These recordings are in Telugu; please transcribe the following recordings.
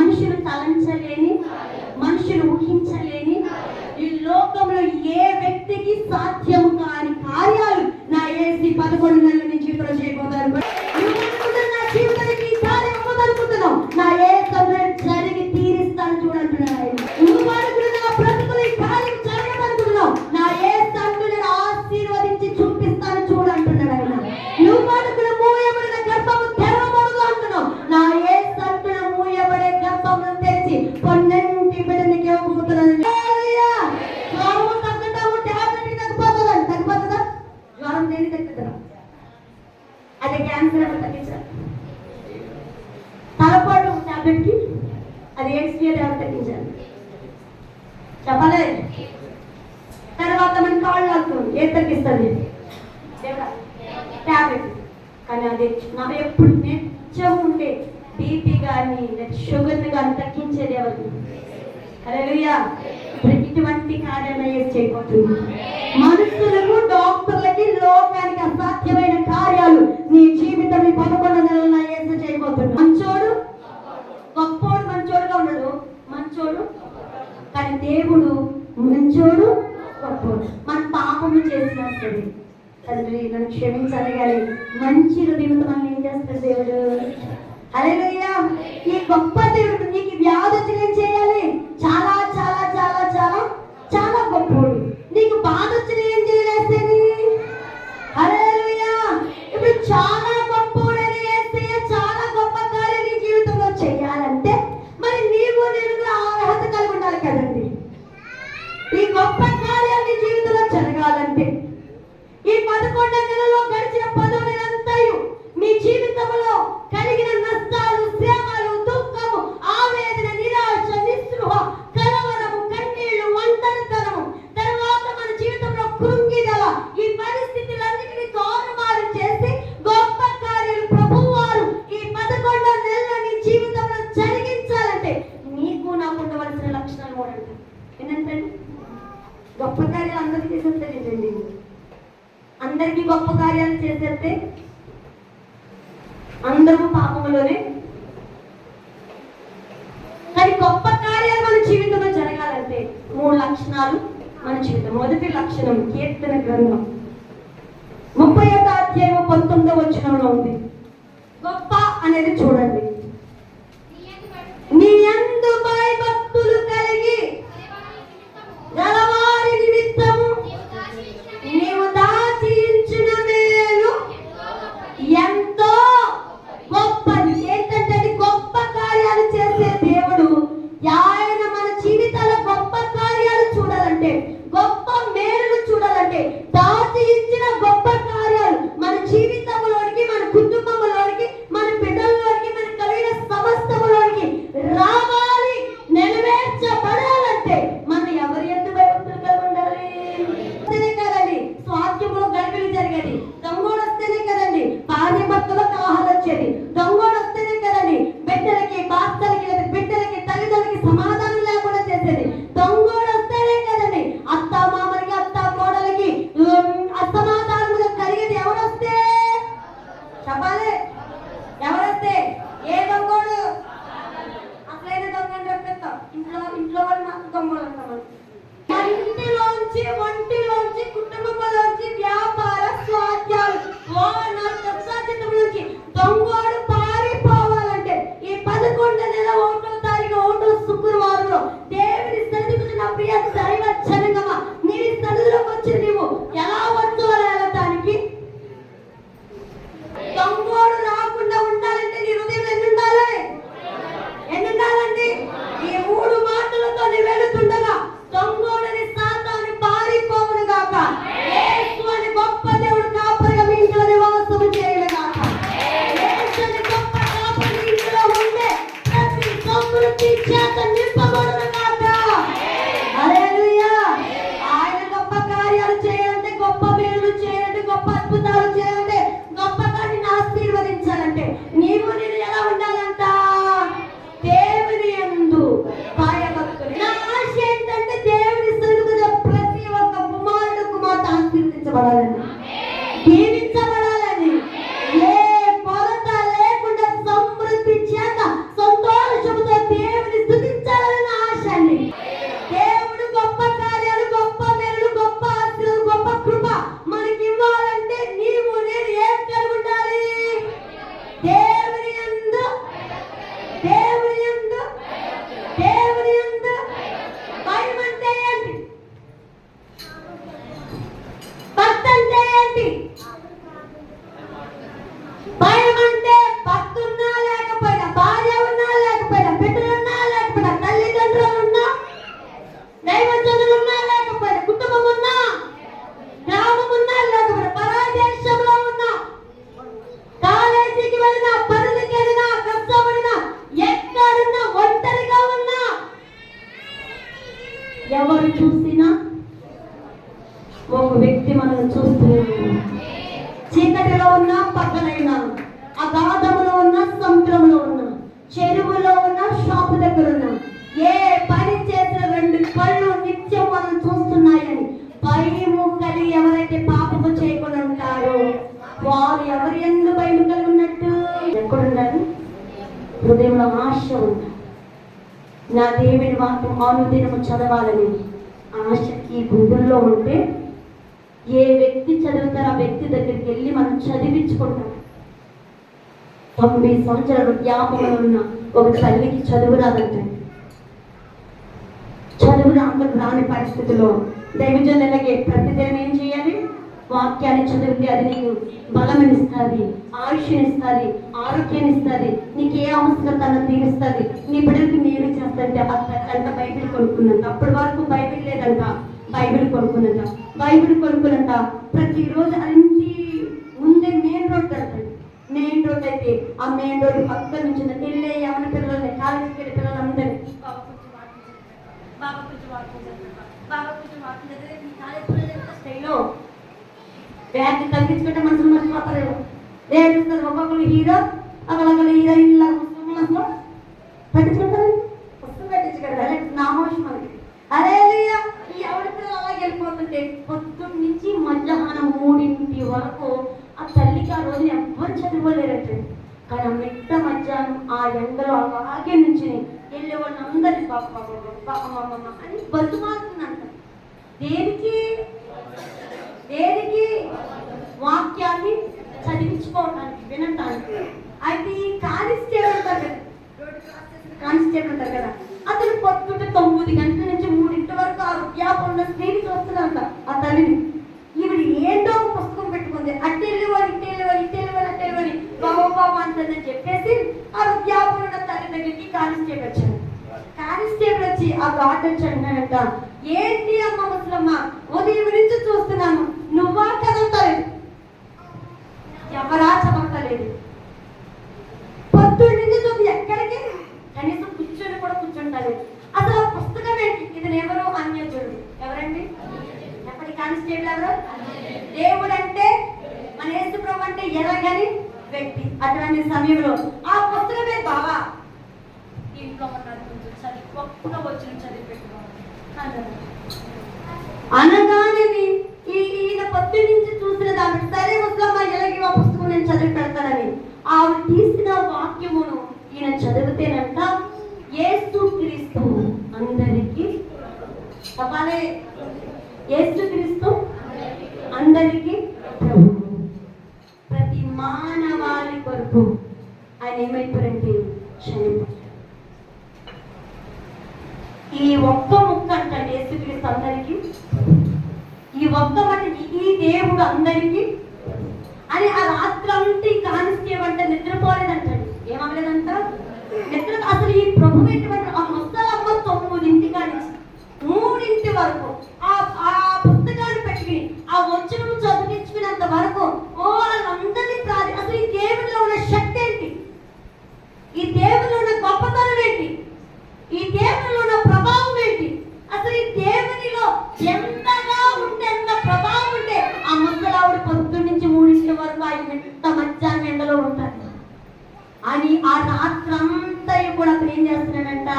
మనుషులు తలంచలేని మనుషులు ఊహించలేని ఈ లోకంలో ఏ వ్యక్తికి సాధ్యం కాని కార్యాలు నా ఏసీ పదకొండు నెలల నుంచి ఇప్పుడు చేయబోతారు మంచి కార్యమే చేయబోతుంది మనుషులకు డాక్టర్లకి లోకానికి అసాధ్యమైన కార్యాలు నీ జీవితం ఈ పదకొండు నెలల ఏసు చేయబోతుంది మంచోడు? గొప్పోడు మంచోడుగా ఉండడు. మంచోడు? కానీ దేవుడు మంచోడు గొప్పోడు. మన పాపము చేసినట్టు తండ్రి నన్ను క్షమించాలి కానీ మంచి హృదయంతో మనం ఏం చేస్తాడు దేవుడు? అరే ఈ గొప్ప దేవుడు నీకు వ్యాధి వచ్చిన చేయాలి? చాలా చాలా గొప్పోడు నీకు బాధ వచ్చిన గొప్ప కార్యాలు చేసేస్తే అందరూ పాపంలోనే కానీ గొప్ప కార్యాలు మన జీవితంలో జరగాలంటే మూడు లక్షణాలు మన జీవితం. మొదటి లక్షణం కీర్తన గ్రంథం. ముప్పై అధ్యాయం పంతొమ్మిదో వచనంలో ఉంది. గొప్ప అనేది చూడండి. ఒక వ్యక్తి మనం చూస్తున్నాము చీకటిలో ఉన్న పక్కనైనా అగాధములో ఉన్న సముద్రంలో ఉన్న చెరువులో ఉన్న షాపు దగ్గర ఉన్న ఏ పని చేసిన రెండు పళ్ళు నిత్యం మనం చూస్తున్నాయని భయము కలిగి ఎవరైతే పాపము చేయకుండా ఉంటారో వారు ఎవరి ఎందుకు భయం కలిగి ఉన్నట్టు? ఎక్కడున్నాను హృదయంలో ఆశ ఉంది. నా దేవుని వాక్యం ఆనుదినము చదవాలని ఆశకి బుద్ధుల్లో ఉంటే ఏ వ్యక్తి చదువుతారో ఆ వ్యక్తి దగ్గరికి వెళ్ళి మనం చదివించుకుంటాం. తొమ్మిది సంవత్సరాలు జ్ఞాపకం ఉన్న ఒక తల్లికి చదువు రాదంటే? చదువు అందరికి రాని పరిస్థితిలో దైవజనులకి ప్రతిదినం ఏం చేయాలి? వాక్యాన్ని చదివితే అది నీకు బలమనిస్తుంది ఆయుష్నిస్తుంది ఆరోగ్యాన్ని ఇస్తుంది నీకు ఏ అవసరం తన తీరుస్తుంది నీ బిడ్డలకి నేను చేస్తుంటే అంత బైబిల్ కొనుక్కున్నంత. అప్పటి వరకు బైబిల్ లేదంట. బైబిల్ కొనుక్కునంట బైబిల్ కొనుక్కునంట ప్రతిరోజు అన్ని ముందే మెయిన్ రోడ్ వెళ్తాడు మెయిన్ రోడ్ అయితే ఆ మెయిన్ రోడ్ పక్క నుంచి వెళ్ళే యవన పిల్లల్ని కాలేజీకి వెళ్ళే పిల్లలందరినీ బాబా కొంచెం వాకింగ్ చేద్దాం. బాబా కొంచెం కాలేజ్ బ్యాగ్ తగ్గించుకుంటే మనసులు మర్చిపోతారేమో. రేపు ఒక్కొక్కరు హీరో ఒకళ్ళొకరు హీరోయిన్ ఇలా పుస్తకం అసలు పట్టించుకుంటారు? పుస్తకం పెట్టించుకుంటారు నామోషం మనకి. అరే ఎవరి పిల్లలు అలాగే వెళ్ళిపోతుంటే పొద్దున్న నుంచి మధ్యాహ్నం మూడింటి వరకు ఆ తల్లికి ఆ రోజున ఎవ్వరు చదువుకోలేరంటే కానీ ఆ మిట్ట మధ్యాహ్నం ఆ ఎండలో అలాగే నుంచి వెళ్ళే పాప పాపమ్మ అని బతుమారుతుందంట దేనికి? దేనికి? వాక్యాన్ని చదివించుకోవటానికి వినటానికి. అయితే ఈ కానిస్టేబుల్ కదా కానిస్టేబుల్ ఉంటారు కదా అతను పొద్దుట తొమ్మిది గంటల నుంచి మూడింటి వరకు ఆ వృద్ధాపంలో స్త్రీని చూస్తున్నాంట ఆ తల్లిని ఈవిడ ఏంటో ఒక పుస్తకం పెట్టుకుంది అట్టెళ్ళేవాడు ఇట్టెళ్ళేవాడు ఇట్టెళ్ళేవాడు అట్టెళ్ళేవాడి బాబా బాబా అంటుందని చెప్పేసి ఆ వృద్ధాపంలో ఉన్న తల్లి దగ్గరికి కానిస్టేబుల్ వచ్చాడు కానిస్టేబుల్ వచ్చి ఆ గాడ్ వచ్చి అన్నాడంట ఏంటి అమ్మ ముసలమ్మ? ఉదయం నుంచి చూస్తున్నాను నువ్వా చదువుతావు ఎవరా చదవట్లేదు పొద్దున్న నుంచి చూసి ఎక్కడికి కనీసం కూర్చొని కూడా కూర్చుంటారు అసలు ఆ పుస్తకం ఏంటి ఎవరు? అన్యజుడు ఎవరండి? ఎప్పటి కానిస్టేబుల్ ఎవరు? దేవుడు అంటే మన యేసు ప్రభు అంటే ఎలాగని వ్యక్తి. అటువంటి సమయంలో ఆ పుస్తకమే బావా. ఇంట్లో ఉన్నాడు కొంచెం చదివి ఒక్క వచ్చిన చదివి అనగానే ఈ ఈయన పొద్దు నుంచి చూసిన దాని సరే వస్తామా ఇలాగే ఆ పుస్తకం నేను చదివి పెడతానని. ఆవిడ తీసిన వాక్యమును ఈయన చదివితేనంట ఏసు క్రీస్తు అందరికీ చెప్పాలి? ఏసు క్రీస్తు అందరికీ ప్రతి మానవాళి కొరకు ఆయన ఏమైపోయారంటే చనిపోయారు. ఈ ఒక్క ముక్క అంటండి యేసుక్రీస్తు అందరికీ ఈ ఒక్క మాట ఈ దేవుడు అందరికీ అని ఆ రాత్రి అంతా ఈ కానిస్టేబుల్ అంటే నిద్రపోలేదంటండి ఏమవలేదంట నిద్ర అసలు ఈ ప్రభు ఎటువంటి ఆ ముసలమ్మ తొమ్మిదింటి కానీ మూడింటి వరకు. ఆ పుస్తకాన్ని పెట్టుకుని ఆ వచనం చదివించుకునేంత వరకు ఓ వాళ్ళందరినీ ప్రార్థి అసలు ఈ దేవుడిలో ఉన్న శక్తి ఏంటి? ఈ దేవుడిలో ఉన్న గొప్పతనం ఏంటి? ఈ దేవునిలో ఉన్న ప్రభావం ఏంటి? అసలు ఈ దేవునిలో ఎంతగా ఉంటే ఎంత ప్రభావం ఉంటే ఆ ముసలావిడ పొద్దు నుంచి మూడింటి వరకు ఆయన ఎంత మధ్యాహ్నం ఎండలో ఉంటారు అని ఆ రాత్రంతా కూడా అతను ఏం చేస్తున్నాడంట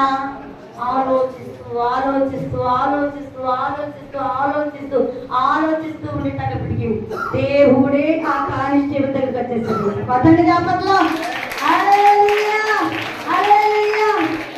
ఆలోచిస్తూ ఆలోచిస్తూ ఆలోచిస్తూ ఆలోచిస్తూ ఆలోచిస్తూ ఆలోచిస్తూ ఉండేటప్పటికి దేవుడే ఆ కానిస్టేబుల్ దగ్గరికి వచ్చేసాడు పదండి జాపట్లో హల్లెలూయా హల్లెలూయా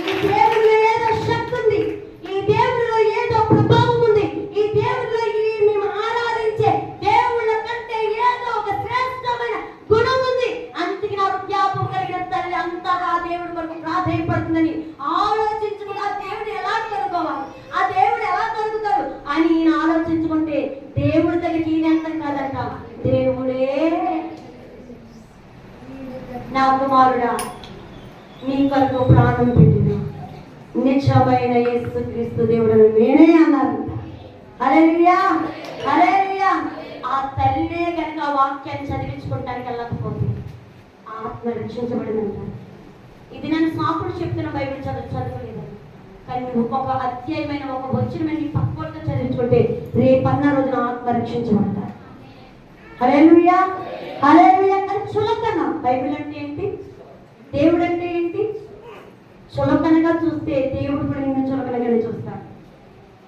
ఈ దేవుడిలో ఏదో శక్తి ఉంది ఈ దేవుడిలో ఏదో ప్రభావం ఉంది ఈ దేవుడిలో ఈ మేము ఆరాధించే దేవుళ్ళ కంటే ఏదో ఒక శ్రేష్టమైన గుణం ఉంది అందుకే నా జ్ఞాపకం కలిగిన తల్లి అంతగా ఆ దేవుడి కొరకు ప్రాధాన్యపడుతుందని ఆలోచించుకుని ఆ దేవుడు ఎలా కనుక్కోవాలి ఆ దేవుడు ఎలా కలుగుతాడు అని ఈయన ఆలోచించుకుంటే దేవుడి దగ్గరికి ఈయన ఎంత కాదంట దేవుడే నా కుమారుడా నీ కొరకు ప్రాణం పెట్టిన నిజమైన యేసు క్రీస్తు దేవుడు నేనే అన్నారు హల్లెలూయా హల్లెలూయా ఆ తల్లే కనుక ఆ వాక్యాన్ని చదివించుకోవటానికి వెళ్ళకపోతే ఆత్మ రక్షించబడిందంట. ఇది నేను సాకుడు చెప్తున్న బైబిల్ చదువు చదవలేదు. కానీ నువ్వు ఒక అధ్యాయమైన ఒక వచ్చిన నీ చదివించుకుంటే రేపన్న రోజున ఆత్మ రక్షించబడతారు. హల్లెలూయా! హల్లెలూయా! చులకన. బైబిల్ అంటే ఏంటి? దేవుడు అంటే ఏంటి? చులకనగా చూస్తే దేవుడు కూడా నిన్ను చులకనగానే చూస్తాడు.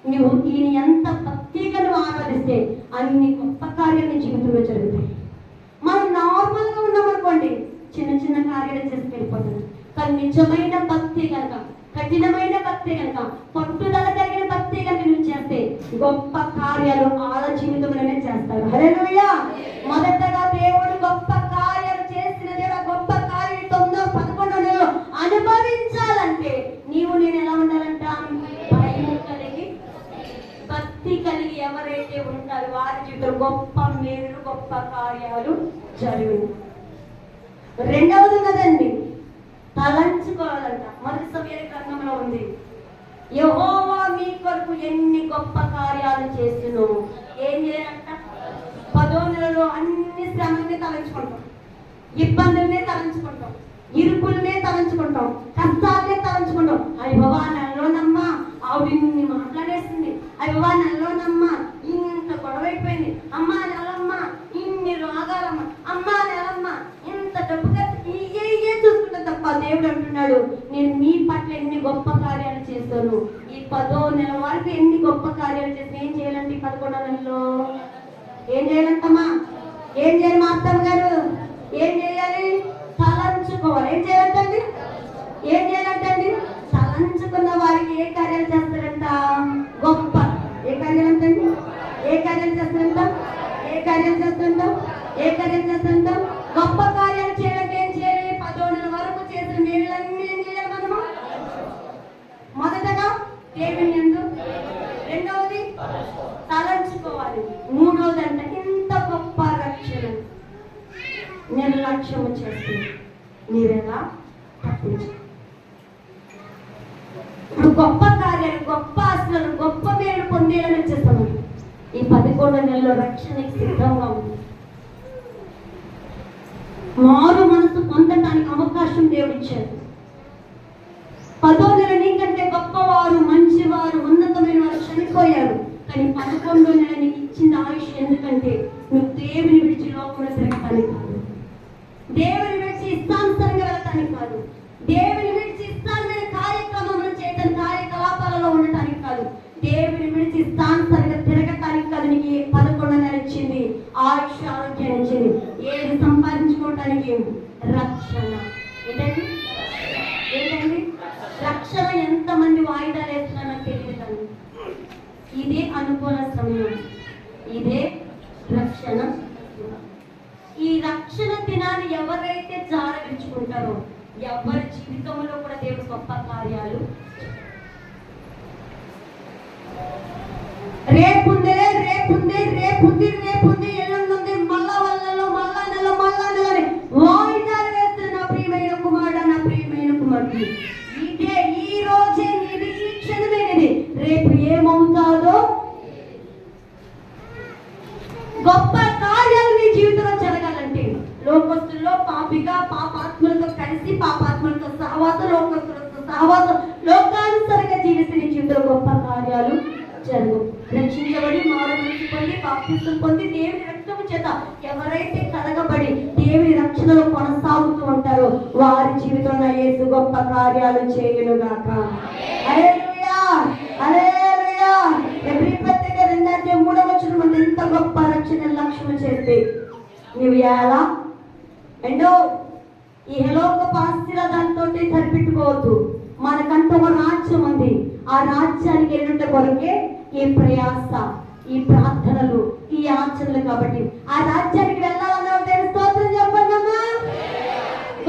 నువ్వు ఈయన ఎంత భక్తిగా నువ్వు ఆరాధిస్తే అన్ని గొప్ప కార్యాలు నీ జీవితంలో జరుగుతాయి. మనం నార్మల్గా ఉన్నామనుకోండి చిన్న చిన్న కార్యాలు చేసి వెళ్ళిపోతుంది కానీ నిజమైన భక్తి కనుక కఠినమైన భక్తి కనుక పట్టుదల కలిగిన భక్తి కనుక నువ్వు చేస్తే గొప్ప కార్యాలు ఆల జీవితంలోనే చేస్తారు. హరే మొదటగా దేవుడు ఎవరైతే వారి జీవితం గొప్ప మేలు గొప్ప కార్యాలు జరుగును. రెండవది ఉన్నదండి తలంచుకోవాలంట. మొదటి సమయ గ్రంథంలో ఉంది యహోవా మీ కొరకు ఎన్ని గొప్ప కార్యాలు చేస్తును ఏం చేయాలంట? పదో నెలలో అన్ని శ్రమల్ని తలంచుకుంటాం. ఇబ్బందుల్నే తలంచుకుంటాం. ఇరుకుల్నే తలంచుకుంటాం. కష్టాలనే తలంచుకుంటాం. అయ్య బాబా నెలలోనమ్మా ఆవిడ ఇన్ని మాట్లాడేసింది అయ్య బాబా నెలలోనమ్మా గొడవ అయిపోయింది అమ్మా నెలమ్మా ఇన్ని రోగాలమ్మా. అమ్మా నెలమ్మా ఇంత డబ్బు ఇయ్యే ఇయ్యే చూసుకుంటా తప్ప దేవుడు అంటున్నాడు నేను మీ పట్ల ఎన్ని గొప్ప కార్యాలు చేస్తాను? ఈ పదో నెల వరకు ఎన్ని గొప్ప కార్యాలు చేస్తాను ఏం చేయాలండి ఈ పదకొండో నెలలో? ఏం చేయాలంటమ్మా? ఏం చేయాలి మా అత్తమ్మ గారు? ఏం చేయాలి? తలంచుకోవాలి. ఏం చేయాలంటండి? ఏం చేయాలంటండి? తలంచుకున్న వారికి ఏ కార్యాలు చేస్తారంట? గొప్ప. ఏ కార్యాలు అంటండి ఏ కార్యం చేస్తారంట ఏ కార్యం చేస్తుంటాం? ఏ కార్యం చేస్తుంటాం? గొప్ప కార్యాలు చేయాలంటే ఏం చేయాలి? పదోడుల వరకు చేసిన మేలులన్నీ ఏం చేయాలి మనము? మొదటగా టేబుల్ ఎందు రెండవది తలంచుకోవాలి. మూడవది అంటే ఇంత గొప్ప రక్షణ. నిర్లక్ష్యము చేస్తుంది. మీరే తప్పించు ఇప్పుడు గొప్ప కార్యాలు గొప్ప ఆశలు గొప్ప మేలు పొందేయాలని వచ్చేస్తాము ఈ రక్షణకి సిద్ధంగా ఉంది. మారు మనసు పొందటానికి అవకాశం దేవుడు ఇచ్చారు పదో నెల నీకంటే గొప్పవారు మంచివారు ఉన్నతమైన వారు చనిపోయారు. కానీ పదకొండో నెల నీకు ఇచ్చిన ఆయుష్ ఎందుకంటే నువ్వు దేవుని విడిచి లోకంలో తిరగటానికి కాదు దేవుని విడిచి ఇష్టానుసరంగా వెళ్ళటానికి కాదు దేవుని విడిచి ఇష్టానుమైన కార్యక్రమములు చేయటం కార్యకలాపాలలో ఉండటానికి కాదు దేవుని విడిచి ఇష్టానుసరంగా తిరగటానికి కాదు నీకు ఈ పదకొండో నెల ఇచ్చింది ఆయుష్ ఆరోగ్యాన్ని ఇచ్చింది ఏది సంపాదించుకోవటానికి రక్షణ ఏంటండి ఏంటండి రక్షణ ఎంతమంది వాయిదాలు వేస్తున్నారో నాకు తెలియదు కానీ ఇదే అనుకూల సమయం ఇదే రక్షణ. ఈ రక్షణ దినాన్ని ఎవరైతే జారవించుకుంటారో ఎవరి జీవితంలో కూడా దేవుడు గొప్ప కార్యాలు. రేపుందే గొప్ప కార్యాలు నీ జీవితంలో జరగాలంటే లోకస్తుల్లో పాపిగా పాపాత్ములతో కలిసి పాపాత్ములతో సహవాసం లోకస్తులతో సహవాసం లోకానుసరిగా జీవిస్తే నీ జీవితంలో గొప్ప కార్యాలు జరుగు. రక్షించబడి మారు పొంది బాప్తిసం పొంది దేవుని రక్తము చేత ఎవరైతే కలగబడి దేవుని రక్షణలో కొనసాగుతూ ఉంటారో వారి జీవితంలో ఏసు గొప్ప కార్యాలు చేయునుగాక. రక్షణ లక్ష్యం చేస్తే నీవు ఎలా ఈ హలోక పాస్తిల దాంతో సరిపెట్టుకోవద్దు. మనకంటూ ఒక రాజ్యం ఉంది. ఆ రాజ్యానికి వెళ్ళుంటే కొరకే ఈ ప్రయాస ఈ ప్రార్థనలు ఈ ఆచరణలు కాబట్టి. ఆ రాజ్యానికి వెళ్ళాలన్న దేవుని స్తోత్రం చెప్పండమ్మా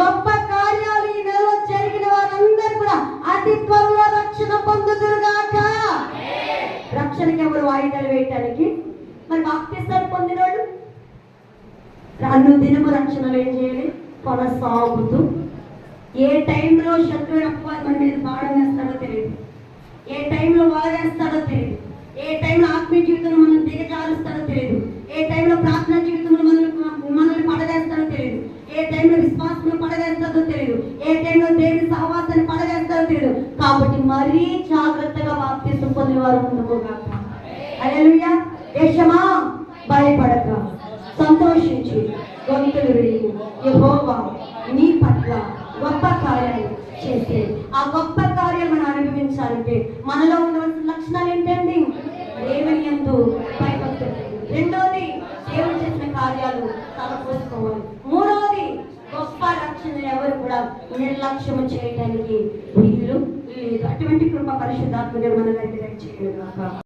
గొప్ప కార్యాలు ఈ నెలలో జరిగిన వారందరూ కూడా అతి త్వరలో రక్షణ పొందుతురుగాక రక్షణకి ఎవరు వాయిదాలు వేయటానికి? మరి బాప్తిస్తాలు పొందినోడు అన్ను దినము రక్షణలు ఏం చేయాలి? కొనసాగుతూ ఏ టైంలో శత్రువుని అపవాది మన మీద బాణం వేస్తాడో తెలియదు. ఏ టైంలో వలవేస్తాడో తెలియదు. ఏ టైంలో ఆత్మీయ జీవితంలో మనల్ని దిగజారుస్తాడో తెలియదు. ఏ టైంలో ప్రార్థనా జీవితంలో మనల్ని మనల్ని పడవేస్తాడో తెలియదు. ఏ టైంలో విశ్వాసంలో పడవేస్తాడో తెలియదు. ఏ టైంలో దేవుని సహవాసాన్ని పడవేస్తాడో తెలియదు. కాబట్టి మరీ జాగ్రత్తగా బాప్తిస్తూ పొందిన వారు ముందుకు కాక అలెలుయా దేశమా భయపడక. సంతోషించి. గొంతులు వేయి యెహోవా నీ పట్ల గొప్ప కార్యాలు చేస్తే. ఆ గొప్ప కార్యం మనం అనుభవించాలంటే మనలో ఉండవలసిన లక్షణాలు ఏంటండి? దేవుని ఎందు భయపడుతుంది రెండోది దేవుడు చేసిన కార్యాలు తలపోసుకోవాలి. మూడవది గొప్ప రక్షణ ఎవరు కూడా నిర్లక్ష్యం నిర్లక్ష్యం చేయడానికి వీలు లేదు. అటువంటి కృప పరిశుద్ధాత్మ మన దగ్గర చేయడం